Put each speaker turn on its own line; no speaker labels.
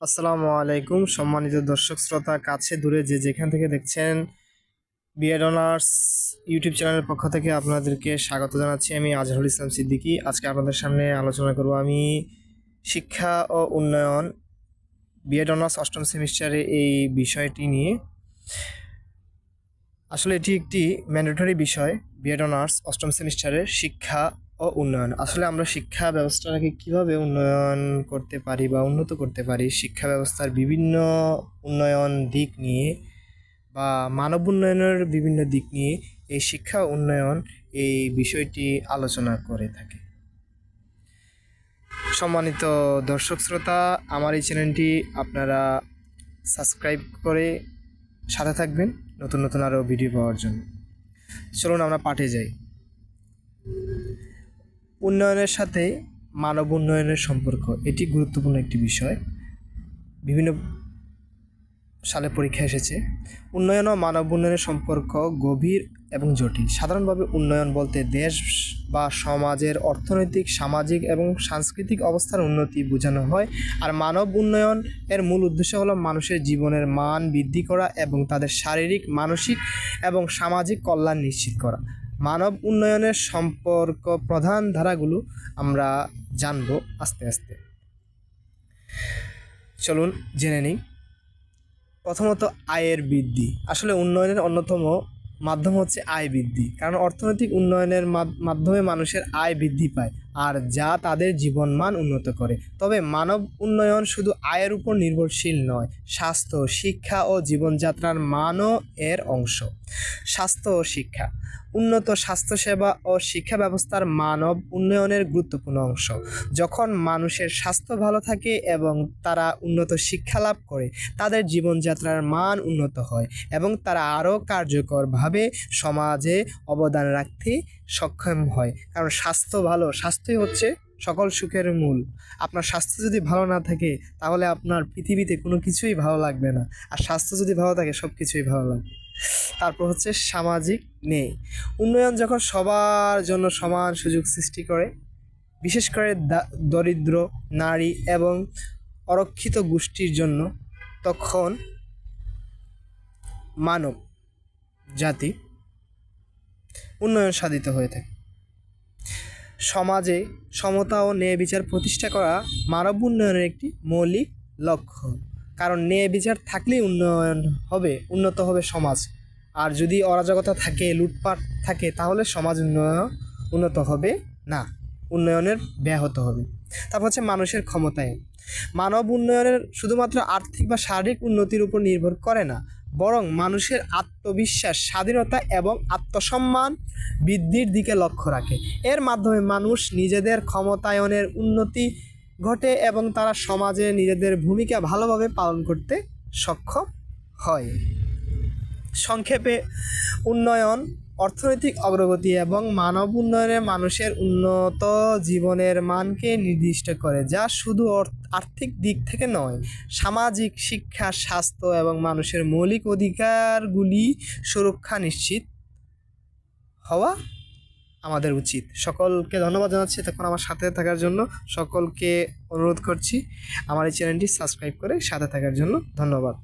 আসসালামু আলাইকুম সম্মানিত দর্শক শ্রোতা, কাছে দূরে যে যেখান থেকে দেখছেন বিএড অনার্স ইউটিউব চ্যানেলের পক্ষ থেকে আপনাদেরকে স্বাগত জানাচ্ছি আমি আজহারুল ইসলাম সিদ্দিকী। আজকে আপনাদের সামনে আলোচনা করব আমি শিক্ষা ও উন্নয়ন বিএড অনার্স অষ্টম সেমিস্টারে এই বিষয়টি নিয়ে। আসলে এটি একটি ম্যান্ডেটরি বিষয় বিএড অনার্স অষ্টম সেমিস্টারের শিক্ষা ও উন্নয়ন। আসলে আমরা শিক্ষা ব্যবস্থাটাকে কীভাবে উন্নয়ন করতে পারি বা উন্নত করতে পারি, শিক্ষা ব্যবস্থার বিভিন্ন উন্নয়ন দিক নিয়ে বা মানব উন্নয়নের বিভিন্ন দিক নিয়ে এই শিক্ষা উন্নয়ন এই বিষয়টি আলোচনা করে থাকে। সম্মানিত দর্শক শ্রোতা, আমার এই চ্যানেলটি আপনারা সাবস্ক্রাইব করে সাথে থাকবেন নতুন নতুন আরও ভিডিও পাওয়ার জন্য। চলুন আমরা পাঠে যাই। উন্নয়নের সাথে মানব উন্নয়নের সম্পর্ক, এটি গুরুত্বপূর্ণ একটি বিষয়। বিভিন্ন সালে পরীক্ষা এসেছে। উন্নয়ন ও মানব উন্নয়নের সম্পর্ক গভীর এবং জটিল। সাধারণভাবে উন্নয়ন বলতে দেশ বা সমাজের অর্থনৈতিক, সামাজিক এবং সাংস্কৃতিক অবস্থার উন্নতি বোঝানো হয়। আর মানব উন্নয়ন এর মূল উদ্দেশ্য হলো মানুষের জীবনের মান বৃদ্ধি করা এবং তাদের শারীরিক, মানসিক এবং সামাজিক কল্যাণ নিশ্চিত করা। মানব উন্নয়নের সম্পর্ক প্রধান ধারাগুলো আমরা জানব আস্তে আস্তে। চলুন জেনে নিই। প্রথমত আয়ের বৃদ্ধি। আসলে উন্নয়নের অন্যতম মাধ্যম হচ্ছে আয় বৃদ্ধি। কারণ অর্থনৈতিক উন্নয়নের মাধ্যমে মানুষের আয় বৃদ্ধি পায়। আর যা তাদের জীবনমান উন্নত করে। তবে মানব উন্নয়ন শুধু আয়ের উপর নির্ভরশীল নয়, স্বাস্থ্য, শিক্ষা ও জীবনযাত্রার মানও এর অংশ। স্বাস্থ্য ও শিক্ষা, উন্নত স্বাস্থ্যসেবা ও শিক্ষা ব্যবস্থার মানব উন্নয়নের গুরুত্বপূর্ণ অংশ। যখন মানুষের স্বাস্থ্য ভালো থাকে এবং তারা উন্নত শিক্ষা লাভ করে, তাদের জীবনযাত্রার মান উন্নত হয় এবং তারা আরও কার্যকরভাবে সমাজে অবদান রাখতে সক্ষম হয়। কারণ স্বাস্থ্য ভালো স্বাস্থ্যই হচ্ছে সকল সুখের মূল। আপনার স্বাস্থ্য যদি ভালো না থাকে, তাহলে আপনার পৃথিবীতে কোনো কিছুই ভালো লাগবে না। আর স্বাস্থ্য যদি ভালো থাকে, সব কিছুই ভালো লাগবে। তারপর হচ্ছে সামাজিক নেই উন্নয়ন যখন সবার জন্য সমান সুযোগ সৃষ্টি করে, বিশেষ করে দরিদ্র, নারী এবং অরক্ষিত গোষ্ঠীর জন্য, তখন মানব জাতি উন্নয়ন সাধিত হয়ে থাকে। সমাজে সমতা ও ন্যায় বিচার প্রতিষ্ঠা করা মানব উন্নয়নের একটি মৌলিক লক্ষ্য। কারণ ন্যায় বিচার থাকলেই উন্নয়ন হবে, উন্নত হবে সমাজ। আর যদি অরাজকতা থাকে, লুটপাট থাকে, তাহলে সমাজ উন্নয়ন উন্নত হবে না। উন্নয়নের ব্যাহত হবে। তারপর হচ্ছে মানুষের ক্ষমতায়ন। মানব উন্নয়নের শুধুমাত্র আর্থিক বা শারীরিক উন্নতির উপর নির্ভর করে না বরং মানুষের আত্মবিশ্বাস, স্বাধীনতা এবং আত্মসম্মান বৃদ্ধির দিকে লক্ষ্য রাখে। এর মাধ্যমে মানুষ নিজেদের ক্ষমতায়নের উন্নতি ঘটে এবং তারা সমাজে নিজেদের ভূমিকা ভালোভাবে পালন করতে সক্ষম হয়। সংক্ষেপে, উন্নয়ন অর্থনৈতিক অগ্রগতি এবং মানব উন্নয়নে মানুষের উন্নত জীবনের মানকে নির্দিষ্ট করে, যা শুধু আর্থিক দিক থেকে নয়, সামাজিক শিক্ষা, স্বাস্থ্য এবং মানুষের মৌলিক অধিকারগুলি সুরক্ষা নিশ্চিত হওয়া আমাদের উচিত। সকলকে ধন্যবাদ জানাচ্ছি তখন আমার সাথে থাকার জন্য। সকলকে অনুরোধ করছি, আমার এই চ্যানেলটি সাবস্ক্রাইব করে সাথে থাকার জন্য ধন্যবাদ।